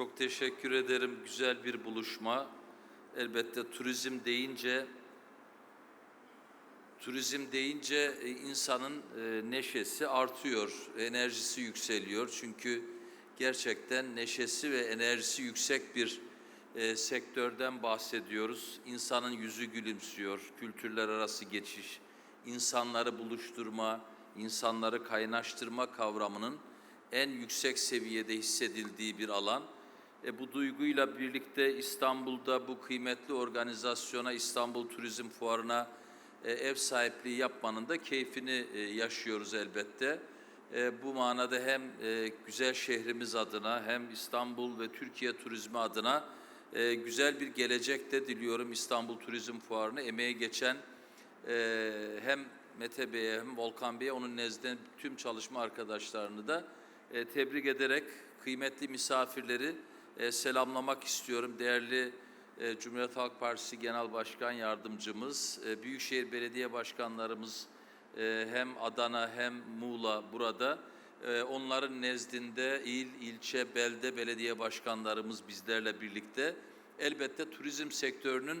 Çok teşekkür ederim. Güzel bir buluşma. Elbette turizm deyince turizm deyince e, insanın e, neşesi artıyor, enerjisi yükseliyor. Çünkü gerçekten neşesi ve enerjisi yüksek bir e, sektörden bahsediyoruz. İnsanın yüzü gülümsüyor, kültürler arası geçiş, insanları buluşturma, insanları kaynaştırma kavramının en yüksek seviyede hissedildiği bir alan. E, bu duyguyla birlikte İstanbul'da bu kıymetli organizasyona, İstanbul Turizm Fuarı'na e, ev sahipliği yapmanın da keyfini e, yaşıyoruz elbette. E, bu manada hem e, güzel şehrimiz adına hem İstanbul ve Türkiye turizmi adına e, güzel bir gelecek de diliyorum İstanbul Turizm Fuarı'nı emeği geçen e, hem Mete Bey'e hem Volkan Bey'e onun nezdinde tüm çalışma arkadaşlarını da e, tebrik ederek kıymetli misafirleri e, selamlamak istiyorum. Değerli e, Cumhuriyet Halk Partisi Genel Başkan Yardımcımız, e, Büyükşehir Belediye Başkanlarımız e, hem Adana hem Muğla burada. E, onların nezdinde il, ilçe, belde belediye başkanlarımız bizlerle birlikte. Elbette turizm sektörünün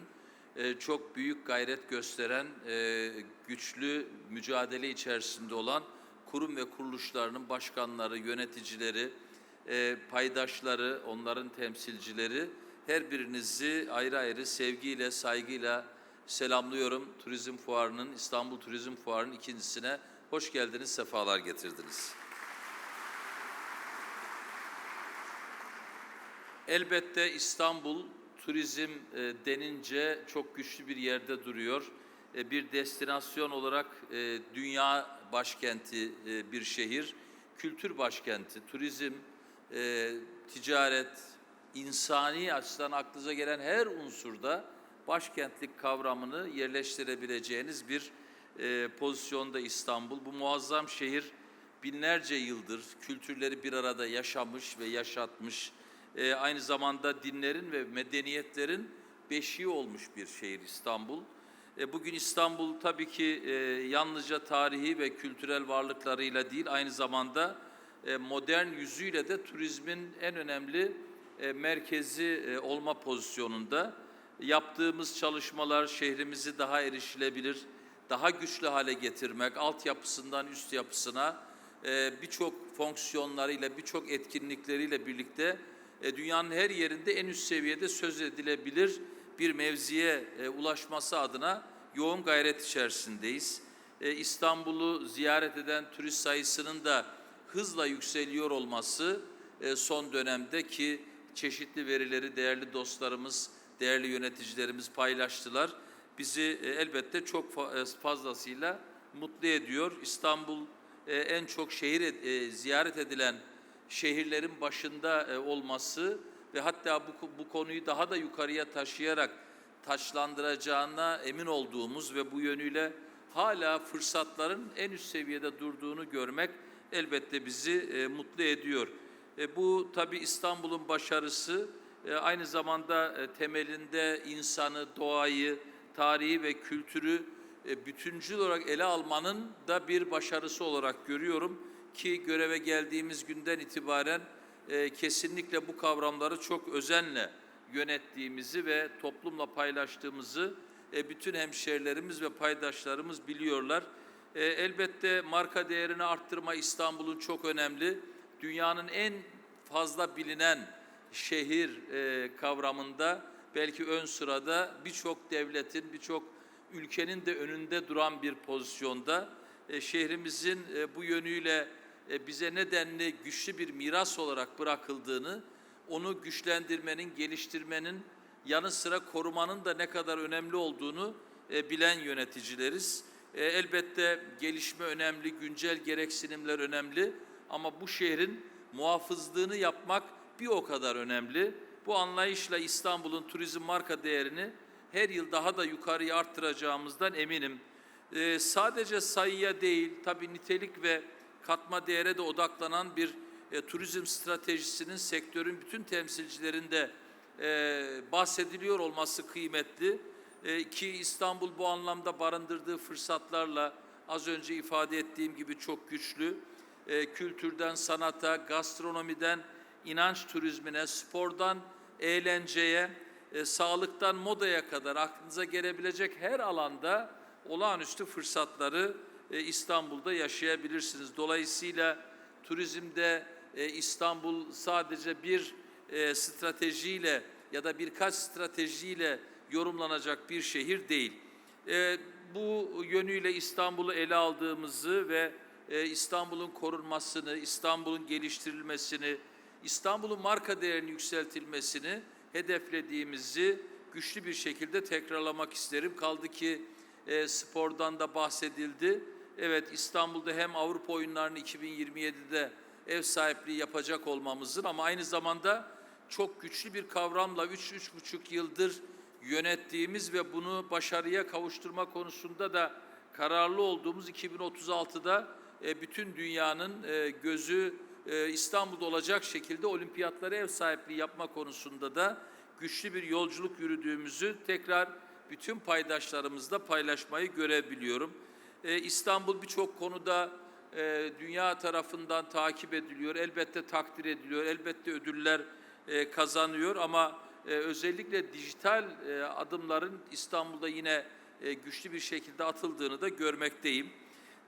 e, çok büyük gayret gösteren, e, güçlü mücadele içerisinde olan kurum ve kuruluşlarının başkanları, yöneticileri, e, paydaşları, onların temsilcileri her birinizi ayrı ayrı sevgiyle, saygıyla selamlıyorum. Turizm Fuarı'nın, İstanbul Turizm Fuarı'nın ikincisine hoş geldiniz, sefalar getirdiniz. Elbette İstanbul turizm e, denince çok güçlü bir yerde duruyor. E, bir destinasyon olarak e, dünya başkenti e, bir şehir, kültür başkenti, turizm, e, ticaret, insani açıdan aklınıza gelen her unsurda başkentlik kavramını yerleştirebileceğiniz bir e, pozisyonda İstanbul. Bu muazzam şehir binlerce yıldır kültürleri bir arada yaşamış ve yaşatmış. E, aynı zamanda dinlerin ve medeniyetlerin beşiği olmuş bir şehir İstanbul. E, bugün İstanbul tabii ki e, yalnızca tarihi ve kültürel varlıklarıyla değil, aynı zamanda modern yüzüyle de turizmin en önemli e, merkezi e, olma pozisyonunda. Yaptığımız çalışmalar şehrimizi daha erişilebilir, daha güçlü hale getirmek, altyapısından üst yapısına e, birçok fonksiyonlarıyla, birçok etkinlikleriyle birlikte e, dünyanın her yerinde en üst seviyede söz edilebilir bir mevziye e, ulaşması adına yoğun gayret içerisindeyiz. E, İstanbul'u ziyaret eden turist sayısının da hızla yükseliyor olması e, son dönemde ki çeşitli verileri değerli dostlarımız, değerli yöneticilerimiz paylaştılar. Bizi e, elbette çok e, fazlasıyla mutlu ediyor. İstanbul e, en çok şehir ziyaret edilen şehirlerin başında olması ve hatta bu, bu konuyu daha da yukarıya taşıyarak taçlandıracağına emin olduğumuz ve bu yönüyle hala fırsatların en üst seviyede durduğunu görmek elbette bizi e, mutlu ediyor. E, bu tabi İstanbul'un başarısı e, aynı zamanda e, temelinde insanı, doğayı, tarihi ve kültürü e, bütüncül olarak ele almanın da bir başarısı olarak görüyorum ki göreve geldiğimiz günden itibaren e, kesinlikle bu kavramları çok özenle yönettiğimizi ve toplumla paylaştığımızı e, bütün hemşehrilerimiz ve paydaşlarımız biliyorlar. E, elbette marka değerini arttırma İstanbul'un çok önemli. Dünyanın en fazla bilinen şehir e, kavramında belki ön sırada birçok devletin, birçok ülkenin de önünde duran bir pozisyonda. E, şehrimizin e, bu yönüyle e, bize nedenli güçlü bir miras olarak bırakıldığını, onu güçlendirmenin, geliştirmenin yanı sıra korumanın da ne kadar önemli olduğunu e, bilen yöneticileriz. E, elbette gelişme önemli, güncel gereksinimler önemli ama bu şehrin muhafızlığını yapmak bir o kadar önemli. Bu anlayışla İstanbul'un turizm marka değerini her yıl daha da yukarıya arttıracağımızdan eminim. Ee, sadece sayıya değil, tabii nitelik ve katma değere de odaklanan bir e, turizm stratejisinin sektörün bütün temsilcilerinde e, bahsediliyor olması kıymetli. E, ki İstanbul bu anlamda barındırdığı fırsatlarla az önce ifade ettiğim gibi çok güçlü. E, kültürden sanata, gastronomiden inanç turizmine, spordan eğlenceye, e, sağlıktan modaya kadar aklınıza gelebilecek her alanda olağanüstü fırsatları e, İstanbul'da yaşayabilirsiniz. Dolayısıyla turizmde e, İstanbul sadece bir e, stratejiyle ya da birkaç stratejiyle yorumlanacak bir şehir değil. E, bu yönüyle İstanbul'u ele aldığımızı ve e, İstanbul'un korunmasını, İstanbul'un geliştirilmesini, İstanbul'un marka değerinin yükseltilmesini hedeflediğimizi güçlü bir şekilde tekrarlamak isterim. Kaldı ki e, spordan da bahsedildi. Evet İstanbul'da hem Avrupa oyunlarını 2027'de ev sahipliği yapacak olmamızın ama aynı zamanda çok güçlü bir kavramla 3-3,5 yıldır yönettiğimiz ve bunu başarıya kavuşturma konusunda da kararlı olduğumuz 2036'da e, bütün dünyanın e, gözü e, İstanbul'da olacak şekilde olimpiyatlara ev sahipliği yapma konusunda da güçlü bir yolculuk yürüdüğümüzü tekrar bütün paydaşlarımızla paylaşmayı görebiliyorum. E, İstanbul birçok konuda e, dünya tarafından takip ediliyor, elbette takdir ediliyor, elbette ödüller e, kazanıyor ama e, özellikle dijital e, adımların İstanbul'da yine e, güçlü bir şekilde atıldığını da görmekteyim.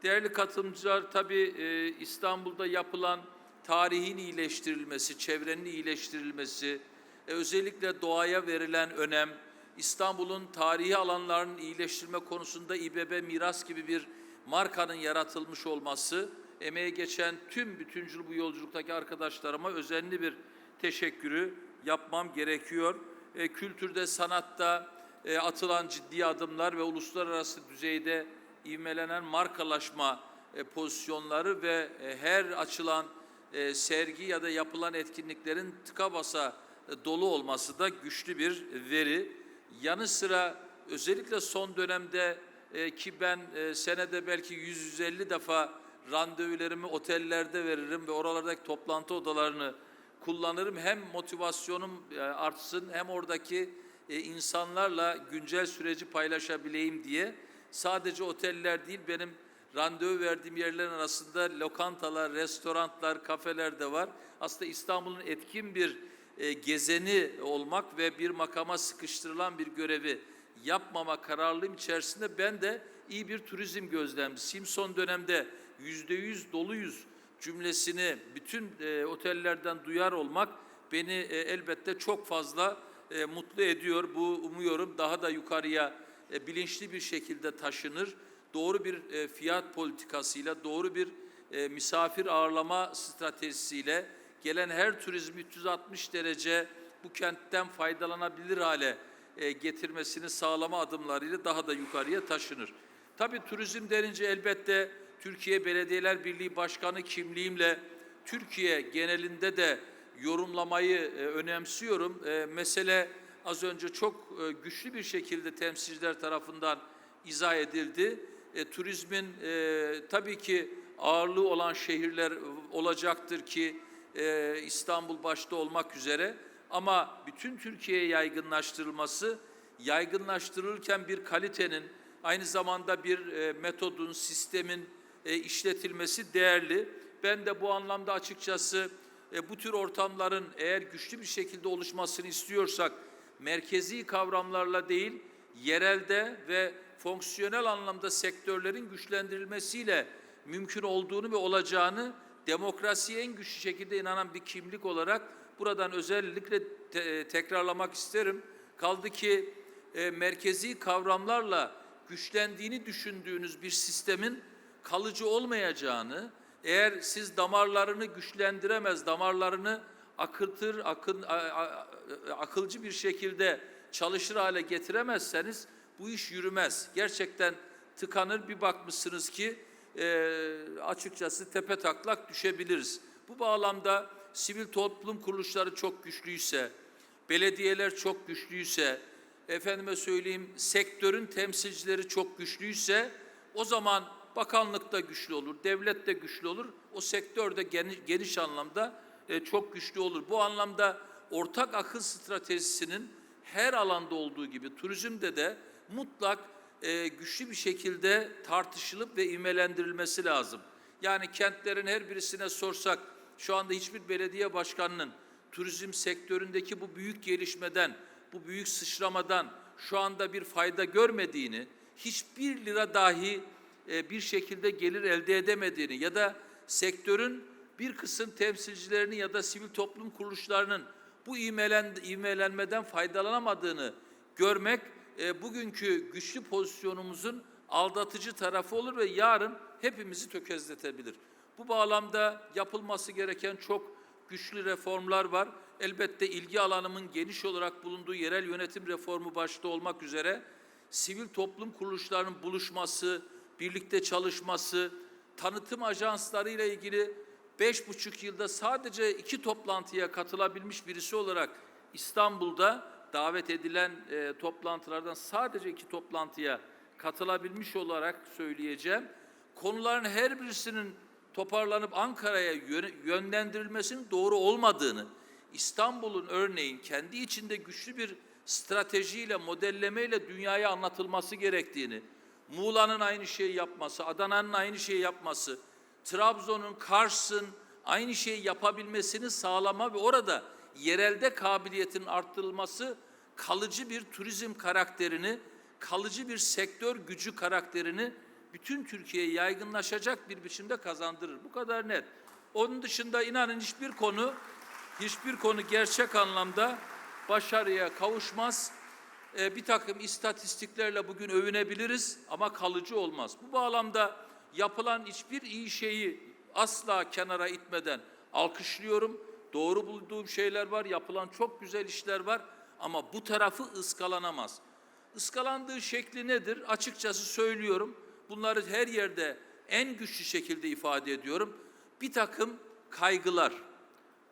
Değerli katılımcılar, tabii e, İstanbul'da yapılan tarihin iyileştirilmesi, çevrenin iyileştirilmesi, özellikle doğaya verilen önem, İstanbul'un tarihi alanlarının iyileştirme konusunda İBB Miras gibi bir markanın yaratılmış olması, emeğe geçen tüm bütüncül bu yolculuktaki arkadaşlarıma özenli bir teşekkürü yapmam gerekiyor. E, kültürde, sanatta e, atılan ciddi adımlar ve uluslararası düzeyde ivmelenen markalaşma e, pozisyonları ve e, her açılan e, sergi ya da yapılan etkinliklerin tıka basa e, dolu olması da güçlü bir veri. Yanı sıra özellikle son dönemde e, ki ben e, senede belki 100-150 defa randevularımı otellerde veririm ve oralardaki toplantı odalarını kullanırım. Hem motivasyonum e, artsın hem oradaki e, insanlarla güncel süreci paylaşabileyim diye. Sadece oteller değil benim randevu verdiğim yerlerin arasında lokantalar, restoranlar, kafeler de var. Aslında İstanbul'un etkin bir e, gezeni olmak ve bir makama sıkıştırılan bir görevi yapmama kararlılığım içerisinde ben de iyi bir turizm gözlemcisiyim. Son dönemde yüzde yüz doluyuz cümlesini bütün e, otellerden duyar olmak beni e, elbette çok fazla e, mutlu ediyor. Bu umuyorum daha da yukarıya bilinçli bir şekilde taşınır. Doğru bir fiyat politikasıyla, doğru bir misafir ağırlama stratejisiyle gelen her turizm 360 derece bu kentten faydalanabilir hale getirmesini sağlama adımlarıyla daha da yukarıya taşınır. Tabii turizm denince elbette Türkiye Belediyeler Birliği Başkanı kimliğimle Türkiye genelinde de yorumlamayı e, önemsiyorum. E, mesele az önce çok e, güçlü bir şekilde temsilciler tarafından izah edildi. E, turizmin e, tabii ki ağırlığı olan şehirler olacaktır ki e, İstanbul başta olmak üzere ama bütün Türkiye'ye yaygınlaştırılması yaygınlaştırılırken bir kalitenin aynı zamanda bir e, metodun, sistemin e, işletilmesi değerli. Ben de bu anlamda açıkçası e, bu tür ortamların eğer güçlü bir şekilde oluşmasını istiyorsak merkezi kavramlarla değil, yerelde ve fonksiyonel anlamda sektörlerin güçlendirilmesiyle mümkün olduğunu ve olacağını demokrasiye en güçlü şekilde inanan bir kimlik olarak buradan özellikle te- tekrarlamak isterim. Kaldı ki e, merkezi kavramlarla güçlendiğini düşündüğünüz bir sistemin kalıcı olmayacağını, eğer siz damarlarını güçlendiremez, damarlarını akıtır, akın, akılcı bir şekilde çalışır hale getiremezseniz bu iş yürümez. Gerçekten tıkanır bir bakmışsınız ki e, açıkçası tepe taklak düşebiliriz. Bu bağlamda sivil toplum kuruluşları çok güçlüyse, belediyeler çok güçlüyse, efendime söyleyeyim sektörün temsilcileri çok güçlüyse o zaman bakanlık da güçlü olur, devlet de güçlü olur. O sektör de geniş, geniş anlamda e, çok güçlü olur. Bu anlamda ortak akıl stratejisinin her alanda olduğu gibi turizmde de mutlak e, güçlü bir şekilde tartışılıp ve imelendirilmesi lazım. Yani kentlerin her birisine sorsak şu anda hiçbir belediye başkanının turizm sektöründeki bu büyük gelişmeden, bu büyük sıçramadan şu anda bir fayda görmediğini, hiçbir lira dahi e, bir şekilde gelir elde edemediğini ya da sektörün bir kısım temsilcilerinin ya da sivil toplum kuruluşlarının bu ivmelen, ivmelenmeden faydalanamadığını görmek e, bugünkü güçlü pozisyonumuzun aldatıcı tarafı olur ve yarın hepimizi tökezletebilir. Bu bağlamda yapılması gereken çok güçlü reformlar var. Elbette ilgi alanımın geniş olarak bulunduğu yerel yönetim reformu başta olmak üzere sivil toplum kuruluşlarının buluşması, birlikte çalışması, tanıtım ajansları ile ilgili beş buçuk yılda sadece iki toplantıya katılabilmiş birisi olarak İstanbul'da davet edilen e, toplantılardan sadece iki toplantıya katılabilmiş olarak söyleyeceğim. Konuların her birisinin toparlanıp Ankara'ya yönlendirilmesinin doğru olmadığını, İstanbul'un örneğin kendi içinde güçlü bir stratejiyle, modellemeyle dünyaya anlatılması gerektiğini, Muğla'nın aynı şeyi yapması, Adana'nın aynı şeyi yapması, Trabzon'un, Kars'ın aynı şeyi yapabilmesini sağlama ve orada yerelde kabiliyetin arttırılması kalıcı bir turizm karakterini, kalıcı bir sektör gücü karakterini bütün Türkiye'ye yaygınlaşacak bir biçimde kazandırır. Bu kadar net. Onun dışında inanın hiçbir konu hiçbir konu gerçek anlamda başarıya kavuşmaz. Ee, bir takım istatistiklerle bugün övünebiliriz ama kalıcı olmaz. Bu bağlamda yapılan hiçbir iyi şeyi asla kenara itmeden alkışlıyorum. Doğru bulduğum şeyler var, yapılan çok güzel işler var ama bu tarafı ıskalanamaz. Iskalandığı şekli nedir? Açıkçası söylüyorum. Bunları her yerde en güçlü şekilde ifade ediyorum. Bir takım kaygılar,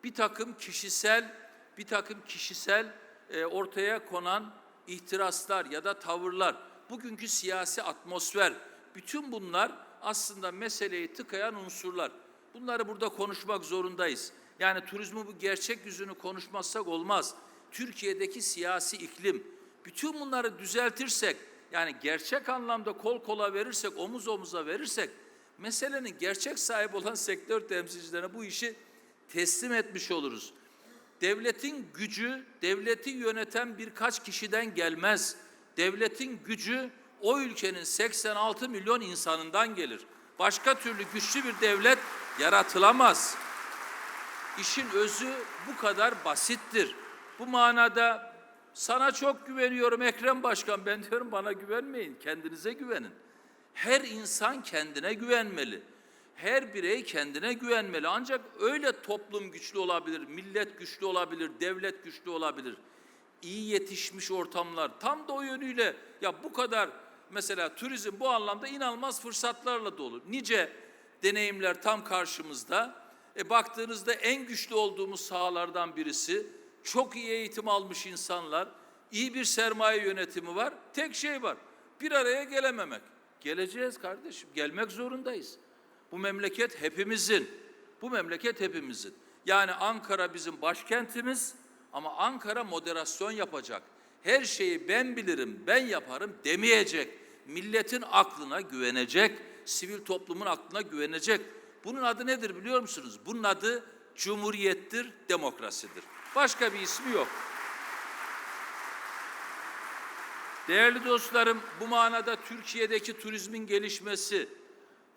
bir takım kişisel, bir takım kişisel e, ortaya konan ihtiraslar ya da tavırlar, bugünkü siyasi atmosfer, bütün bunlar aslında meseleyi tıkayan unsurlar. Bunları burada konuşmak zorundayız. Yani turizmin bu gerçek yüzünü konuşmazsak olmaz. Türkiye'deki siyasi iklim, bütün bunları düzeltirsek, yani gerçek anlamda kol kola verirsek, omuz omuza verirsek, meselenin gerçek sahibi olan sektör temsilcilerine bu işi teslim etmiş oluruz. Devletin gücü, devleti yöneten birkaç kişiden gelmez. Devletin gücü o ülkenin 86 milyon insanından gelir. Başka türlü güçlü bir devlet yaratılamaz. İşin özü bu kadar basittir. Bu manada sana çok güveniyorum Ekrem Başkan. Ben diyorum bana güvenmeyin, kendinize güvenin. Her insan kendine güvenmeli. Her birey kendine güvenmeli. Ancak öyle toplum güçlü olabilir, millet güçlü olabilir, devlet güçlü olabilir. İyi yetişmiş ortamlar tam da o yönüyle ya bu kadar mesela turizm bu anlamda inanılmaz fırsatlarla dolu. Nice deneyimler tam karşımızda. E baktığınızda en güçlü olduğumuz sahalardan birisi çok iyi eğitim almış insanlar, iyi bir sermaye yönetimi var. Tek şey var. Bir araya gelememek. Geleceğiz kardeşim. Gelmek zorundayız. Bu memleket hepimizin. Bu memleket hepimizin. Yani Ankara bizim başkentimiz ama Ankara moderasyon yapacak. Her şeyi ben bilirim, ben yaparım demeyecek. Milletin aklına güvenecek, sivil toplumun aklına güvenecek. Bunun adı nedir biliyor musunuz? Bunun adı cumhuriyettir, demokrasidir. Başka bir ismi yok. Değerli dostlarım, bu manada Türkiye'deki turizmin gelişmesi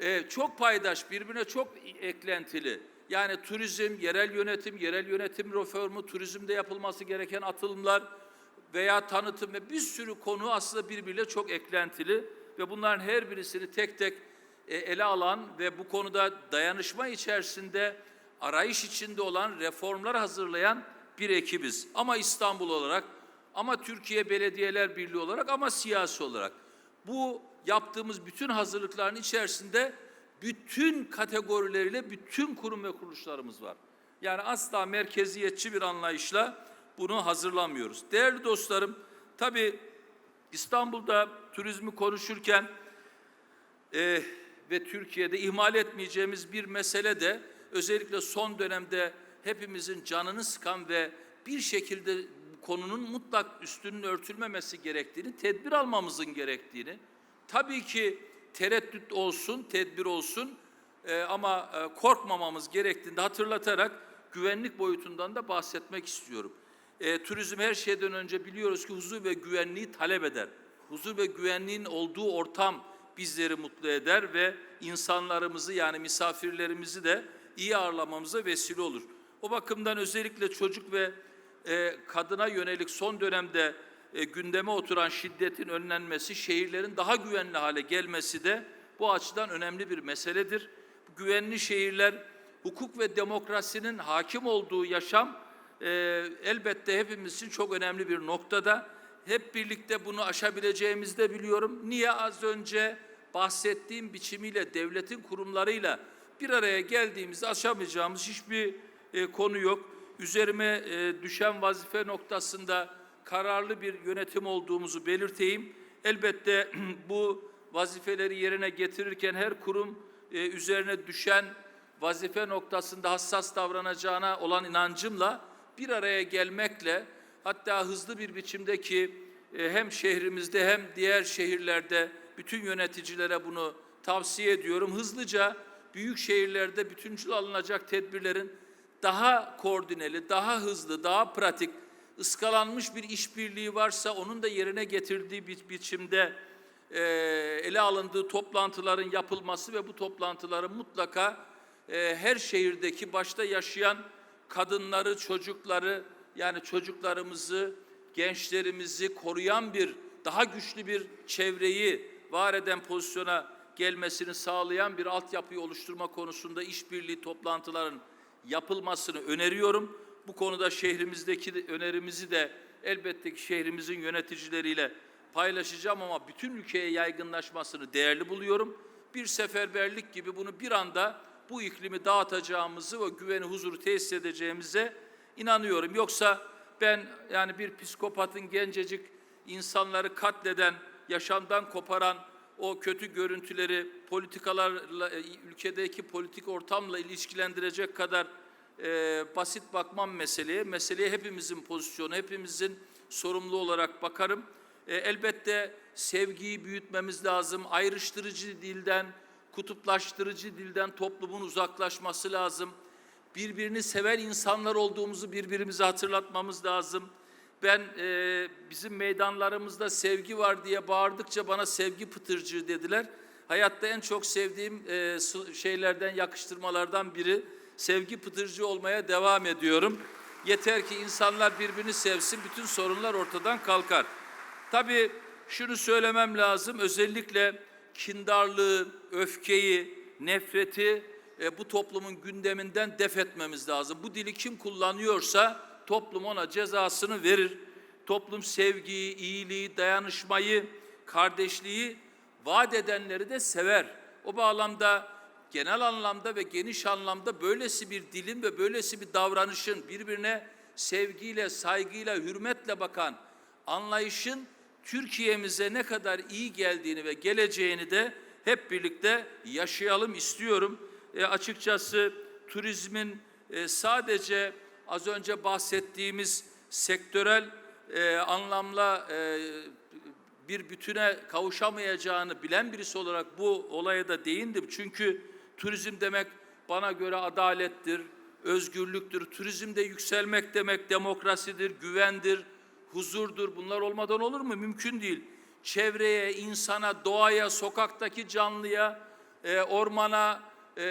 e, çok paydaş, birbirine çok eklentili. Yani turizm, yerel yönetim, yerel yönetim reformu, turizmde yapılması gereken atılımlar veya tanıtım ve bir sürü konu aslında birbiriyle çok eklentili ve bunların her birisini tek tek e, ele alan ve bu konuda dayanışma içerisinde arayış içinde olan reformlar hazırlayan bir ekibiz. Ama İstanbul olarak, ama Türkiye Belediyeler Birliği olarak, ama siyasi olarak. Bu yaptığımız bütün hazırlıkların içerisinde bütün kategorileriyle bütün kurum ve kuruluşlarımız var. Yani asla merkeziyetçi bir anlayışla bunu hazırlamıyoruz. Değerli dostlarım, tabii İstanbul'da turizmi konuşurken e, ve Türkiye'de ihmal etmeyeceğimiz bir mesele de özellikle son dönemde hepimizin canını sıkan ve bir şekilde konunun mutlak üstünün örtülmemesi gerektiğini, tedbir almamızın gerektiğini, tabii ki tereddüt olsun, tedbir olsun E, ama e, korkmamamız gerektiğini hatırlatarak güvenlik boyutundan da bahsetmek istiyorum. E, turizm her şeyden önce biliyoruz ki huzur ve güvenliği talep eder. Huzur ve güvenliğin olduğu ortam bizleri mutlu eder ve insanlarımızı yani misafirlerimizi de iyi ağırlamamıza vesile olur. O bakımdan özellikle çocuk ve e, kadına yönelik son dönemde e, gündeme oturan şiddetin önlenmesi, şehirlerin daha güvenli hale gelmesi de bu açıdan önemli bir meseledir. Güvenli şehirler hukuk ve demokrasinin hakim olduğu yaşam e, elbette hepimiz için çok önemli bir noktada. Hep birlikte bunu aşabileceğimizi de biliyorum. Niye az önce bahsettiğim biçimiyle devletin kurumlarıyla bir araya geldiğimizde aşamayacağımız hiçbir e, konu yok. Üzerime e, düşen vazife noktasında kararlı bir yönetim olduğumuzu belirteyim. Elbette bu vazifeleri yerine getirirken her kurum e, üzerine düşen vazife noktasında hassas davranacağına olan inancımla bir araya gelmekle hatta hızlı bir biçimdeki e, hem şehrimizde hem diğer şehirlerde bütün yöneticilere bunu tavsiye ediyorum. Hızlıca büyük şehirlerde bütüncül alınacak tedbirlerin daha koordineli, daha hızlı, daha pratik, ıskalanmış bir işbirliği varsa onun da yerine getirdiği bir biçimde e, ele alındığı toplantıların yapılması ve bu toplantıların mutlaka e, her şehirdeki başta yaşayan kadınları, çocukları yani çocuklarımızı, gençlerimizi koruyan bir daha güçlü bir çevreyi var eden pozisyona gelmesini sağlayan bir altyapıyı oluşturma konusunda işbirliği toplantıların yapılmasını öneriyorum. Bu konuda şehrimizdeki de- önerimizi de elbette ki şehrimizin yöneticileriyle paylaşacağım ama bütün ülkeye yaygınlaşmasını değerli buluyorum. Bir seferberlik gibi bunu bir anda bu iklimi dağıtacağımızı ve güveni huzuru tesis edeceğimize inanıyorum. Yoksa ben yani bir psikopatın gencecik insanları katleden, yaşamdan koparan o kötü görüntüleri politikalarla, e, ülkedeki politik ortamla ilişkilendirecek kadar e, basit bakmam meseleye. Meseleye hepimizin pozisyonu, hepimizin sorumlu olarak bakarım. E, elbette sevgiyi büyütmemiz lazım. Ayrıştırıcı dilden, kutuplaştırıcı dilden toplumun uzaklaşması lazım. Birbirini seven insanlar olduğumuzu birbirimize hatırlatmamız lazım. Ben e, bizim meydanlarımızda sevgi var diye bağırdıkça bana sevgi pıtırcığı dediler. Hayatta en çok sevdiğim e, şeylerden, yakıştırmalardan biri sevgi pıtırcığı olmaya devam ediyorum. Yeter ki insanlar birbirini sevsin, bütün sorunlar ortadan kalkar. Tabii şunu söylemem lazım, özellikle kindarlığı, öfkeyi, nefreti e, bu toplumun gündeminden def etmemiz lazım. Bu dili kim kullanıyorsa toplum ona cezasını verir. Toplum sevgiyi, iyiliği, dayanışmayı, kardeşliği vaat edenleri de sever. O bağlamda genel anlamda ve geniş anlamda böylesi bir dilin ve böylesi bir davranışın birbirine sevgiyle, saygıyla, hürmetle bakan anlayışın Türkiye'mize ne kadar iyi geldiğini ve geleceğini de hep birlikte yaşayalım istiyorum. E, açıkçası turizmin e, sadece az önce bahsettiğimiz sektörel e, anlamla e, bir bütüne kavuşamayacağını bilen birisi olarak bu olaya da değindim. Çünkü turizm demek bana göre adalettir, özgürlüktür. Turizmde yükselmek demek demokrasidir, güvendir, huzurdur. Bunlar olmadan olur mu? Mümkün değil. Çevreye, insana, doğaya, sokaktaki canlıya, e, ormana, e,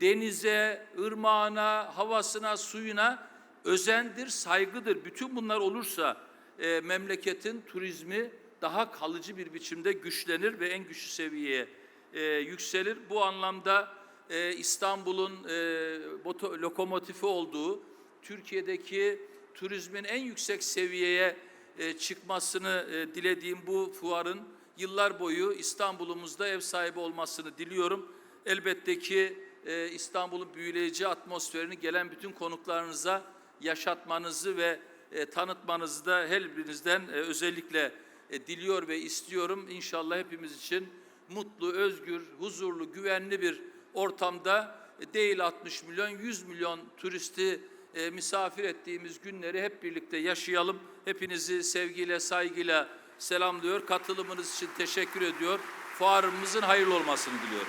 denize, ırmağına, havasına, suyuna özendir, saygıdır. Bütün bunlar olursa e, memleketin turizmi daha kalıcı bir biçimde güçlenir ve en güçlü seviyeye e, yükselir. Bu anlamda e, İstanbul'un e, lokomotifi olduğu, Türkiye'deki turizmin en yüksek seviyeye e, çıkmasını e, dilediğim bu fuarın yıllar boyu İstanbul'umuzda ev sahibi olmasını diliyorum. Elbette ki e, İstanbul'un büyüleyici atmosferini gelen bütün konuklarınıza yaşatmanızı ve e, tanıtmanızı da her birinizden e, özellikle e, diliyor ve istiyorum. İnşallah hepimiz için mutlu, özgür, huzurlu, güvenli bir ortamda e, değil 60 milyon, 100 milyon turisti e, misafir ettiğimiz günleri hep birlikte yaşayalım. Hepinizi sevgiyle, saygıyla selamlıyor. Katılımınız için teşekkür ediyor. Fuarımızın hayırlı olmasını diliyorum.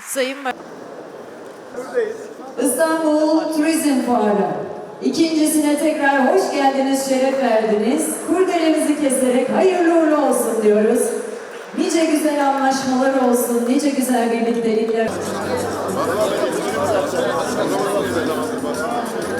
Sayın Baş- İstanbul Turizm Fuarı. İkincisine tekrar hoş geldiniz, şeref verdiniz. Kurdelemizi keserek hayırlı uğurlu olsun diyoruz. Nice güzel anlaşmalar olsun, nice güzel birliktelikler.